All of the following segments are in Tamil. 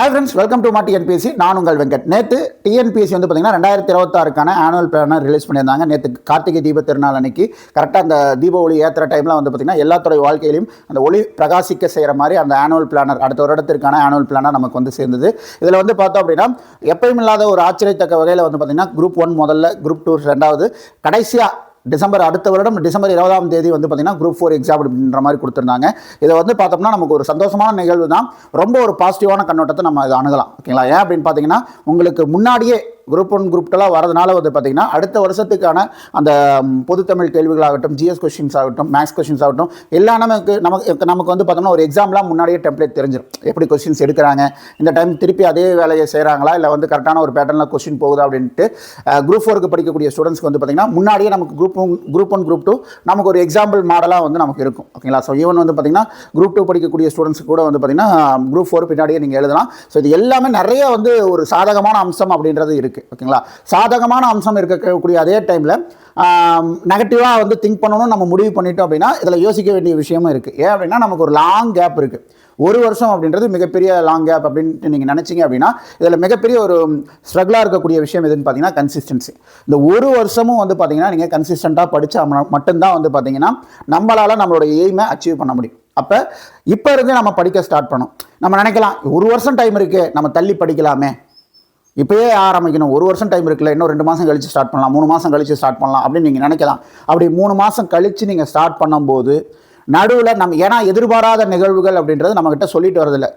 ஹாய் ஃப்ரெண்ட்ஸ் வெல்கம் டு மா டிஎன்பிஎஸ்சி நான் உங்கள் வெங்கட். நேற்று டிஎன்பிஎஸ்சி வந்து பார்த்தீங்கன்னா ரெண்டாயிரத்தி இருபத்தாறுக்கான ஆனுவல் பிளானர் ரிலீஸ் பண்ணியிருந்தாங்க. நேற்று கார்த்திகை தீப திருநாள் அன்னைக்கு. கரெக்டாக அந்த தீப ஒளி ஏற்றுற டைமில் வந்து பார்த்தீங்கன்னா எல்லாத்துடைய வாழ்க்கையிலையும் அந்த ஒளி பிரகாசிக்க செய்கிற மாதிரி அந்த ஆனுவல் பிளானர் அடுத்த வருடத்திற்கான ஆனுவல் பிளானர் நமக்கு வந்து சேர்ந்தது. இதில் வந்து பார்த்தோம் அப்படின்னா எப்பயும் இல்லாத ஒரு ஆச்சரியத்தக்க வகையில் வந்து பார்த்திங்கன்னா குரூப் ஒன் முதல்ல குரூப் டூ ரெண்டாவது. கடைசியாக டிசம்பர் அடுத்த வருடம் டிசம்பர் இருபதாம் தேதி வந்து பார்த்தீங்கன்னா குரூப் ஃபோர் எக்ஸாம் அப்படின்ற மாதிரி கொடுத்துருந்தாங்க. இதை வந்து பார்த்தோம்னா நமக்கு ஒரு சந்தோஷமான நிகழ்வு தான் ரொம்ப ஒரு பாசிட்டிவான கண்ணோட்டத்தை நம்ம இதை அணுகலாம். ஓகேங்களா? ஏன் அப்படின்னு பார்த்தீங்கன்னா உங்களுக்கு முன்னாடியே குரூப் ஒன் குரூப் டூலாம் வரதுனால வந்து பார்த்திங்கன்னா அடுத்த வருஷத்துக்கான அந்த பொதுத்தமிழ் கேள்விகளாகட்டும் ஜிஎஸ் கொஷின்ஸ் ஆகட்டும் மேக்ஸ் கொஷின்ஸ் ஆகட்டும் எல்லா நமக்கு நமக்கு நமக்கு வந்து பார்த்தோம்னா ஒரு எக்ஸாம்லாம் முன்னாடியே டெம்ப்ளேட் தெரிஞ்சிடும் எப்படி கொஷின்ஸ் எடுக்கிறாங்க இந்த டைம் திருப்பி அதே வேலையை செய்கிறாங்களா இல்லை வந்து கரெக்டான ஒரு பேட்டர்னில் கொஸ்டின் போகுதா அப்படின்ட்டு குரூப் ஃபோருக்கு படிக்கக்கூடிய ஸ்டூடெண்ட்ஸ்க்கு வந்து பார்த்தீங்கன்னா முன்னாடியே நமக்கு group one group one group two நமக்கு ஒரு எக்ஸாம்பிள் மாடலாக வந்து நமக்கு இருக்கும். ஓகேங்களா ஸோ ஈவன் வந்து பார்த்தீங்கன்னா குரூப் டூ படிக்கக்கூடிய ஸ்டூடெண்ட்ஸ் கூட வந்து பார்த்திங்கன்னா குரூப் ஃபோர் பின்னாடியே நீங்கள் எழுதலாம். ஸோ இது எல்லாமே நிறைய வந்து ஒரு சாதகமான அம்சம் அப்படின்றது இருக்குது ஓகேங்களா சாதகமான அம்சம் இருக்கக்கூடிய அதே டைமில் நெகட்டிவாக வந்து திங்க் பண்ணணும்னு நம்ம முடிவு பண்ணிட்டோம் அப்படின்னா இதில் யோசிக்க வேண்டிய விஷயமும் இருக்குது ஏன் அப்படின்னா நமக்கு ஒரு லாங் கேப் இருக்குது ஒரு வருஷம் அப்படின்றது மிகப்பெரிய லாங் கேப் அப்படின்ட்டு நீங்கள் நினச்சிங்க அப்படின்னா இதில் மிகப்பெரிய ஒரு ஸ்ட்ரகிளாக இருக்கக்கூடிய விஷயம் எதுன்னு பார்த்தீங்கன்னா கன்சிஸ்டன்சி இந்த ஒரு வருஷமும் வந்து பார்த்தீங்கன்னா நீங்கள் கன்சிஸ்டண்ட்டாக படித்தா மட்டும்தான் வந்து பார்த்தீங்கன்னா நம்மளால் நம்மளோட எய்மை அச்சீவ் பண்ண முடியும். அப்போ இப்போ இருந்து நம்ம படிக்க ஸ்டார்ட் பண்ணோம் நம்ம நினைக்கலாம் ஒரு வருஷம் டைம் இருக்குது நம்ம தள்ளி படிக்கலாமே. இப்போயே ஆரம்பிக்கணும். ஒரு வருஷம் டைம் இருக்குல்ல இன்னும் ரெண்டு மாதம் கழித்து ஸ்டார்ட் பண்ணலாம் மூணு மாதம் கழித்து ஸ்டார்ட் பண்ணலாம் அப்படின்னு நீங்கள் நினைக்கலாம். அப்படி மூணு மாதம் கழித்து நீங்கள் ஸ்டார்ட் பண்ணும்போது நடுவில் நம்ம ஏன்னா எதிர்பாராத நிகழ்வுகள் அப்படின்றது நம்மக்கிட்ட சொல்லிட்டு வரதில்ல.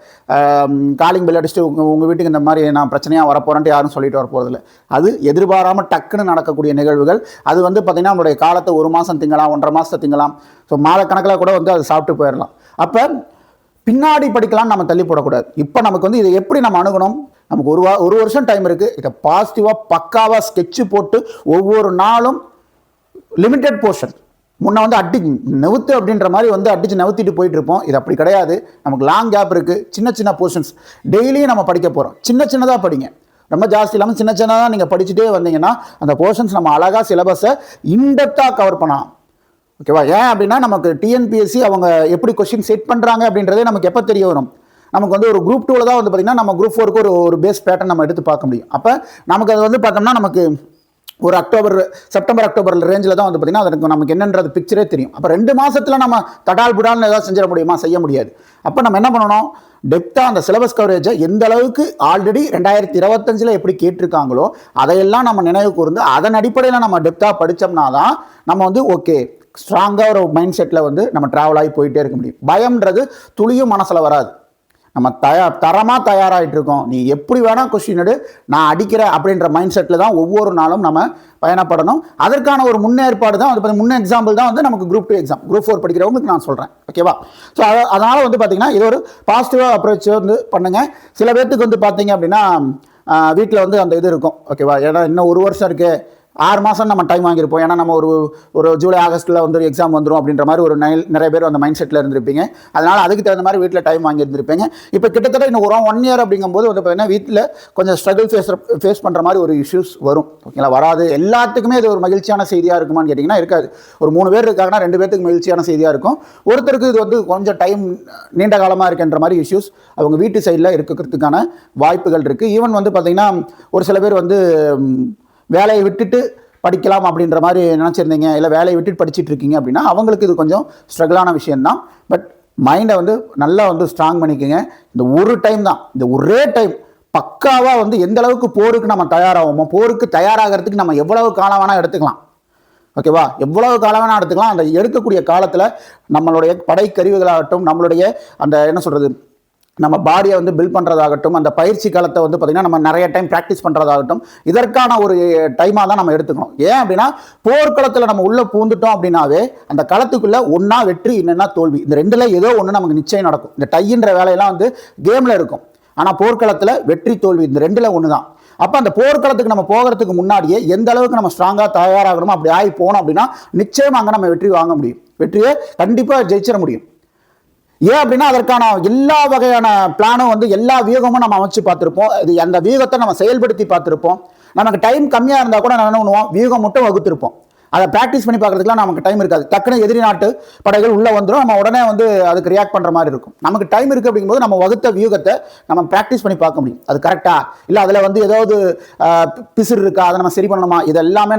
காலிங் பில் அடிச்சுட்டு உங்கள் உங்கள் வீட்டுக்கு இந்த மாதிரி நான் பிரச்சனையாக வரப்போகிறேன்ட்டு யாரும் சொல்லிட்டு வர போகிறதில்ல அது எதிர்பாராமல் டக்குன்னு நடக்கக்கூடிய நிகழ்வுகள். அது வந்து பார்த்திங்கன்னா நம்மளுடைய காலத்தை ஒரு மாதம் திங்கலாம் ஒன்றரை மாதத்தை திங்கலாம். ஸோ மாதக்கணக்கில் கூட வந்து அது சாப்பிட்டு போயிடலாம். அப்போ பின்னாடி படிக்கலாம்னு நம்ம தள்ளி போடக்கூடாது. இப்போ நமக்கு வந்து இதை எப்படி நம்ம அணுகணும்? நமக்கு ஒரு வா ஒரு வருஷம் டைம் இருக்குது இதை பாசிட்டிவாக பக்காவாக ஸ்கெட்சு போட்டு ஒவ்வொரு நாளும் லிமிட்டெட் போர்ஷன் முன்ன வந்து அடி நெவுத்து அப்படின்ற மாதிரி வந்து அடித்து நவுத்திட்டு போயிட்டு இருப்போம். இது அப்படி கிடையாது. நமக்கு லாங் கேப் இருக்குது சின்ன சின்ன போர்ஷன்ஸ் டெய்லியும் நம்ம படிக்க போகிறோம் சின்ன சின்னதாக படிங்க. ரொம்ப ஜாஸ்தி இல்லாமல் சின்ன சின்னதாக நீங்கள் படிச்சுட்டே வந்தீங்கன்னா அந்த போர்ஷன்ஸ் நம்ம அழகாக சிலபஸை இன்டெப்த்தாக கவர் பண்ணலாம். ஓகேவா? ஏன் அப்படின்னா நமக்கு டிஎன்பிஎஸ்சி அவங்க எப்படி கொஸ்டின் செட் பண்ணுறாங்க அப்படின்றதே நமக்கு எப்போ தெரிய வரும்? நமக்கு வந்து ஒரு குரூப் டூவில் தான் வந்து பார்த்திங்கன்னா நம்ம குரூப் ஃபோருக்கு ஒரு ஒரு பேஸ் பேட்டர்ன் நம்ம எடுத்து பார்க்க முடியும். அப்போ நமக்கு அது வந்து பார்த்தோம்னா நமக்கு ஒரு அக்டோபர் செப்டம்பர் அக்டோபர் ரேஞ்சில் தான் வந்து பார்த்திங்கன்னா அதுக்கு நமக்கு என்னன்றது பிக்சரே தெரியும். அப்போ ரெண்டு மாதத்தில் நம்ம தடால் புடால்னு ஏதாவது செஞ்சிட முடியுமா? செய்ய முடியாது. அப்போ நம்ம என்ன பண்ணணும்? டெப்த்தாக அந்த சிலபஸ் கவரேஜை எந்த அளவுக்கு ஆல்ரெடி ரெண்டாயிரத்தி இருபத்தஞ்சில் எப்படி கேட்டிருக்காங்களோ அதையெல்லாம் நம்ம நினைவு கூர்ந்து அதன் அடிப்படையில் நம்ம டெப்த்தாக படித்தோம்னா தான் நம்ம வந்து ஓகே ஸ்ட்ராங்காக ஒரு மைண்ட் செட்டில் வந்து நம்ம ட்ராவல் ஆகி போயிட்டே இருக்க முடியும். பயம்ன்றது துளியும் மனசில் வராது. நம்ம தயா தரமாக தயாராகிட்டு இருக்கோம். நீ எப்படி வேணால் கொஸ்டின் எடு நான் அடிக்கிறேன் அப்படின்ற மைண்ட் செட்டில் தான் ஒவ்வொரு நாளும் நம்ம பயணப்படணும். அதற்கான ஒரு முன்னேற்பாடு தான் வந்து முன்ன எக்ஸாம்பிள் தான் வந்து நமக்கு group two exam group four படிக்கிறவங்களுக்கு நான் சொல்கிறேன் ஓகேவா ஸோ அதனால் வந்து பார்த்திங்கன்னா இது ஒரு பாசிட்டிவாக அப்ரோச் வந்து பண்ணுங்கள் சில பேர்த்துக்கு வந்து பார்த்தீங்க அப்படின்னா வீட்டில் வந்து அந்த இது இருக்கும். ஓகேவா ஏன்னா இன்னும் ஒரு வருஷம் இருக்குது ஆறு மாதம் நம்ம டைம் வாங்கியிருப்போம். ஏன்னா நம்ம ஒரு ஒரு ஜூலை ஆகஸ்ட்டில் வந்து ஒரு எக்ஸாம் வந்துடும் அப்படின்ற மாதிரி ஒரு நை நிறைய பேர் அந்த மைண்ட் செட்டில் இருந்திருப்பீங்க. அதனால் அதுக்கு தகுந்த மாதிரி வீட்டில் டைம் வாங்கியிருந்திருப்பீங்க. இப்போ கிட்டத்தட்ட இன்னும் ஒரு ஒன் இயர் அப்படிங்கும்போது வந்து பார்த்தீங்கன்னா வீட்டில் கொஞ்சம் ஸ்ட்ரகிள் ஃபேஸ் ஃபேஸ் பண்ணுற மாதிரி ஒரு இஷ்யூஸ் வரும். ஓகேங்களா வராது. எல்லாத்துக்குமே இது ஒரு மகிழ்ச்சியான செய்தியாக இருக்குமான்னு கேட்டிங்கன்னா இருக்காது. ஒரு மூணு பேர் இருக்காங்கன்னா ரெண்டு பேர்த்துக்கு மகிழ்ச்சியான செய்தியாக இருக்கும். ஒருத்தருக்கு இது வந்து கொஞ்சம் டைம் நீண்ட காலமாக இருக்கின்ற மாதிரி இஷ்யூஸ் அவங்க வீட்டு சைடில் இருக்கிறதுக்கான வாய்ப்புகள் இருக்குது ஈவன் வந்து பார்த்திங்கன்னா ஒரு சில பேர் வந்து வேலையை விட்டுட்டு படிக்கலாம் அப்படின்ற மாதிரி நினச்சிருந்தீங்க இல்லை வேலையை விட்டுட்டு படிச்சுட்டு இருக்கீங்க அப்படின்னா அவங்களுக்கு இது கொஞ்சம் ஸ்ட்ரகிளான விஷயந்தான் பட் மைண்டை வந்து நல்லா வந்து ஸ்ட்ராங் பண்ணிக்கோங்க. இந்த ஒரு டைம் தான். இந்த ஒரே டைம் பக்காவாக வந்து எந்த அளவுக்கு போருக்கு நம்ம தயாராகுமோ போருக்கு தயாராகிறதுக்கு நம்ம எவ்வளவு காலம் வேணால் எடுத்துக்கலாம். ஓகேவா எவ்வளவு காலம் வேணால் எடுத்துக்கலாம். அந்த எடுக்கக்கூடிய காலத்தில் நம்மளுடைய படைக்கருவிகளாகட்டும் நம்மளுடைய அந்த என்ன சொல்கிறது நம்ம பாடியை வந்து பில்ட் பண்ணுறதாகட்டும் அந்த பயிற்சி காலத்தை வந்து பார்த்திங்கன்னா நம்ம நிறைய டைம் ப்ராக்டிஸ் பண்ணுறதாகட்டும் இதற்கான ஒரு டைமாக தான் நம்ம எடுத்துக்கணும். ஏன் அப்படின்னா போர்க்களத்தில் நம்ம உள்ளே பூந்துட்டோம் அப்படின்னாவே அந்த களத்துக்குள்ளே ஒன்றா வெற்றி இல்லைன்னா தோல்வி. இந்த ரெண்டில் ஏதோ ஒன்று நமக்கு நிச்சயம் நடக்கும். இந்த டைன்ற வேலையெல்லாம் வந்து கேமில் இருக்கும். ஆனால் போர்க்களத்தில் வெற்றி தோல்வி இந்த ரெண்டில் ஒன்று தான் அப்போ அந்த போர்க்களத்துக்கு நம்ம போகிறதுக்கு முன்னாடியே எந்த அளவுக்கு நம்ம ஸ்ட்ராங்காக தயாராகணுமோ அப்படி ஆகி போனோம் அப்படின்னா நிச்சயம் அங்கே நம்ம வெற்றி வாங்க முடியும். வெற்றியை கண்டிப்பாக ஜெயிச்சிட முடியும். ஏன் அப்படின்னா அதற்கான எல்லா வகையான பிளானும் வந்து எல்லா வியூகமும் நம்ம அமைச்சு பார்த்துருப்போம். இது அந்த வியூகத்தை நம்ம செயல்படுத்தி பார்த்துருப்போம். நமக்கு டைம் கம்மியாக இருந்தால் கூட நம்ம என்ன பண்ணுவோம்? வியூகம் மட்டும் வகுத்திருப்போம். அதை ப்ராக்டிஸ் பண்ணி பார்க்குறதுக்குலாம் நமக்கு டைம் இருக்காது. டக்குனு எதிரி நாட்டு படைகள் உள்ளே வந்துடும் நம்ம உடனே வந்து அதுக்கு ரியாக்ட் பண்ணுற மாதிரி இருக்கும். நமக்கு டைம் இருக்குது அப்படிங்கும்போது நம்ம வகுத்த வியூகத்தை நம்ம ப்ராக்டிஸ் பண்ணி பார்க்க முடியும். அது கரெக்டா இல்லை அதில் வந்து ஏதாவது ஆஹ், பிசிறு இருக்கா? அதை நம்ம சரி பண்ணணுமா? இது எல்லாமே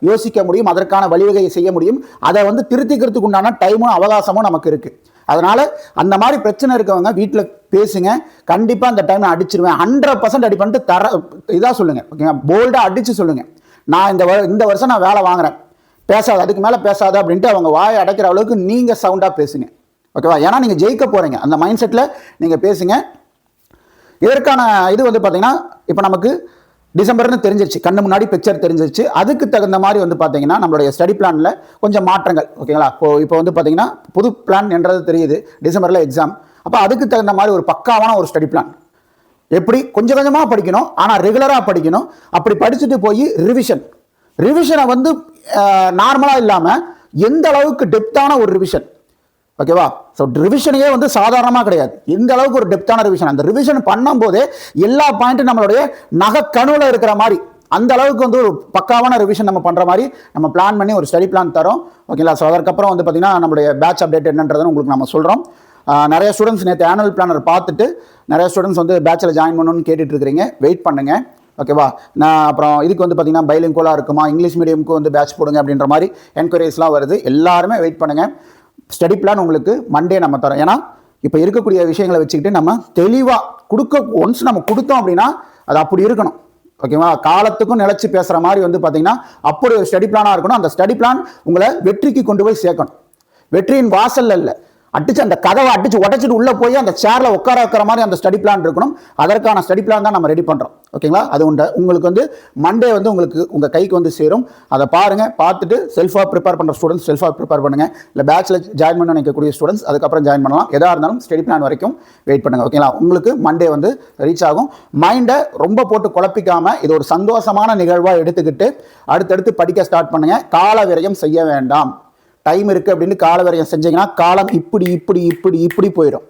யோசிக்க முடியும். அதற்கான வழிவகையை செய்ய முடியும். அதை வந்து திருத்திக்கிறதுக்கு உண்டான டைமும் அவகாசமும் நமக்கு இருக்குது அதனால் அந்த மாதிரி பிரச்சனை இருக்கவங்க வீட்டில் பேசுங்க. கண்டிப்பாக அந்த டைம் அடிச்சிருவேன். ஹண்ட்ரட் பர்சன்ட் அடி பண்ணிட்டு தர இதாக சொல்லுங்கள் ஓகேங்க போல்டாக அடித்து சொல்லுங்கள் நான் இந்த வ- இந்த வருஷம் நான் வேலை வாங்குறேன். பேசாத அதுக்கு மேலே பேசாத அப்படின்ட்டு அவங்க வாயை அடைக்கிற அளவுக்கு நீங்கள் சவுண்டாக பேசுங்க. ஓகேவா ஏன்னா நீங்கள் ஜெயிக்க போகிறீங்க அந்த மைண்ட் செட்டில் நீங்கள் பேசுங்க. இதற்கான இது வந்து பார்த்தீங்கன்னா இப்போ நமக்கு டிசம்பர்னு தெரிஞ்சிருச்சு. கண்ணு முன்னாடி பிக்சர் தெரிஞ்சிருச்சு. அதுக்கு தகுந்த மாதிரி வந்து பார்த்தீங்கன்னா நம்மளுடைய ஸ்டடி பிளானில் கொஞ்சம் மாற்றங்கள். ஓகேங்களா இப்போ இப்போ வந்து பார்த்தீங்கன்னா புது பிளான் என்றது தெரியுது. டிசம்பரில் எக்ஸாம் அப்போ அதுக்கு தகுந்த மாதிரி ஒரு பக்காவான ஒரு ஸ்டடி பிளான் எப்படி? கொஞ்சம் கொஞ்சமாக படிக்கணும். ஆனால் ரெகுலராக படிக்கணும். அப்படி படிச்சுட்டு போய் ரிவிஷன் ரிவிஷனை வந்து நார்மலாக இல்லாமல் எந்த அளவுக்கு டெப்த்தான ஒரு ரிவிஷன் ஓகேவா ஸோ ரிவிஷனையே வந்து சாதாரணமாக கிடையாது. எந்த அளவுக்கு ஒரு டெப்த்தான ரிவிஷன் அந்த ரிவிஷன் பண்ணும்போதே எல்லா பாயிண்ட்டும் நம்மளுடைய நகைக்கணுவில் இருக்கிற மாதிரி அந்த அளவுக்கு வந்து ஒரு பக்காவான ரிவிஷன் நம்ம பண்ணுற மாதிரி நம்ம பிளான் பண்ணி ஒரு ஸ்டடி பிளான் தரோம். ஓகேங்களா ஸோ அதற்கப்புறம் வந்து பார்த்தீங்கன்னா நம்மளுடைய பேட்ச் அப்டேட் என்னன்றதை உங்களுக்கு நம்ம சொல்கிறோம் நிறைய ஸ்டூடெண்ட்ஸ் நேற்று ஆனுவல் பிளானர் பார்த்துட்டு நிறைய ஸ்டூடெண்ட்ஸ் வந்து பேட்சில் ஜாயின் பண்ணணும்னு கேட்டுட்ருக்கிறீங்க வெயிட் பண்ணுங்கள் ஓகேவா நான் அப்புறம் இதுக்கு வந்து பார்த்தீங்கன்னா பைலிங்கோலாக இருக்குமா? இங்கிலீஷ் மீடியமுக்கு வந்து பேட்ச் போடுங்க அப்படின்ற மாதிரி என்கொயரிஸ்லாம் வருது. எல்லாருமே வெயிட் பண்ணுங்கள் ஸ்டடி பிளான் உங்களுக்கு மண்டே நம்ம தரோம். ஏன்னா இப்போ இருக்கக்கூடிய விஷயங்களை வச்சுக்கிட்டு நம்ம தெளிவாக கொடுக்க ஒன்ஸ் நம்ம கொடுத்தோம் அப்படின்னா அது அப்படி இருக்கணும். ஓகேவா காலத்துக்கும் நிலச்சி பேசுகிற மாதிரி வந்து பார்த்தீங்கன்னா அப்படி ஒரு ஸ்டடி பிளானாக இருக்கணும். அந்த ஸ்டடி பிளான் உங்களை வெற்றிக்கு கொண்டு போய் சேர்க்கணும். வெற்றியின் வாசல்ல இல்லை. அடிச்சு அந்த கதவை அடிச்சு உடச்சிட்டு உள்ளே போய் அந்த சேரில் உட்கார வைக்கிற மாதிரி அந்த ஸ்டடி பிளான் இருக்கணும். அதற்கான ஸ்டடி பிளான் தான் நம்ம ரெடி பண்ணுறோம் ஓகேங்களா? அது உண்டு. உங்களுக்கு வந்து மண்டே வந்து உங்களுக்கு உங்கள் கைக்கு வந்து சேரும். அதை பாருங்க. பார்த்துட்டு செல்ஃபாக ப்ரிப்பேர் பண்ணுற ஸ்டூடெண்ட்ஸ் செல்ஃபாக ப்ரிப்பேர் பண்ணுங்கள் இல்லை பேச்சில் ஜாயின் பண்ண நினைக்கக்கூடிய ஸ்டூடெண்ட்ஸ் அதுக்கப்புறம் ஜாயின் பண்ணலாம். எதாக இருந்தாலும் ஸ்டடி பிளான் வரைக்கும் வெயிட் பண்ணுங்கள் ஓகேங்களா? உங்களுக்கு மண்டே வந்து ரீச் ஆகும். மைண்டை ரொம்ப போட்டு குழப்பிக்காமல் இது ஒரு சந்தோஷமான நிகழ்வாக எடுத்துக்கிட்டு அடுத்தடுத்து படிக்க ஸ்டார்ட் பண்ணுங்கள் கால விரயம் செய்ய வேண்டாம். டைம் இருக்குது அப்படின்னு கால விரயம் செஞ்சீங்கன்னா காலம் இப்படி இப்படி இப்படி இப்படி போயிடும்.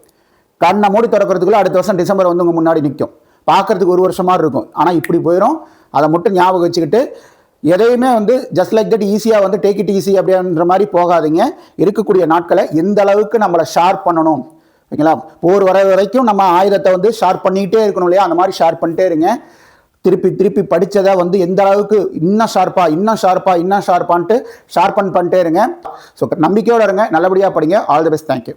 கண்ணை மூடி திறக்கிறதுக்குள்ளே அடுத்த வருஷம் டிசம்பர் வந்து உங்கள் முன்னாடி நிற்கும் பார்க்கறதுக்கு ஒரு வருஷமாக இருக்கும். ஆனால் இப்படி போயிடும் அதை மட்டும் ஞாபகம் வச்சுக்கிட்டு எதையுமே வந்து ஜஸ்ட் லைக் தட் ஈஸியாக வந்து டேக் இட் ஈஸி அப்படின்ற மாதிரி போகாதீங்க. இருக்கக்கூடிய நாட்களை எந்த அளவுக்கு நம்மளை ஷார்ப் பண்ணணும். ஓகேங்களா? போர் வர வரைக்கும் நம்ம ஆயுதத்தை வந்து ஷார்ப் பண்ணிக்கிட்டே இருக்கணும் இல்லையா? அந்த மாதிரி ஷார்ப் பண்ணிட்டே இருங்க. திருப்பி திருப்பி படித்ததை வந்து எந்த அளவுக்கு இன்னும் ஷார்ப்பாக இன்னும் ஷார்ப்பாக இன்னும் ஷார்ப்பான்ட்டு ஷார்பன் பண்ணிட்டே இருங்க. ஸோ நம்பிக்கையோடு இருங்க. நல்லபடியாக படிங்க. All the best thank you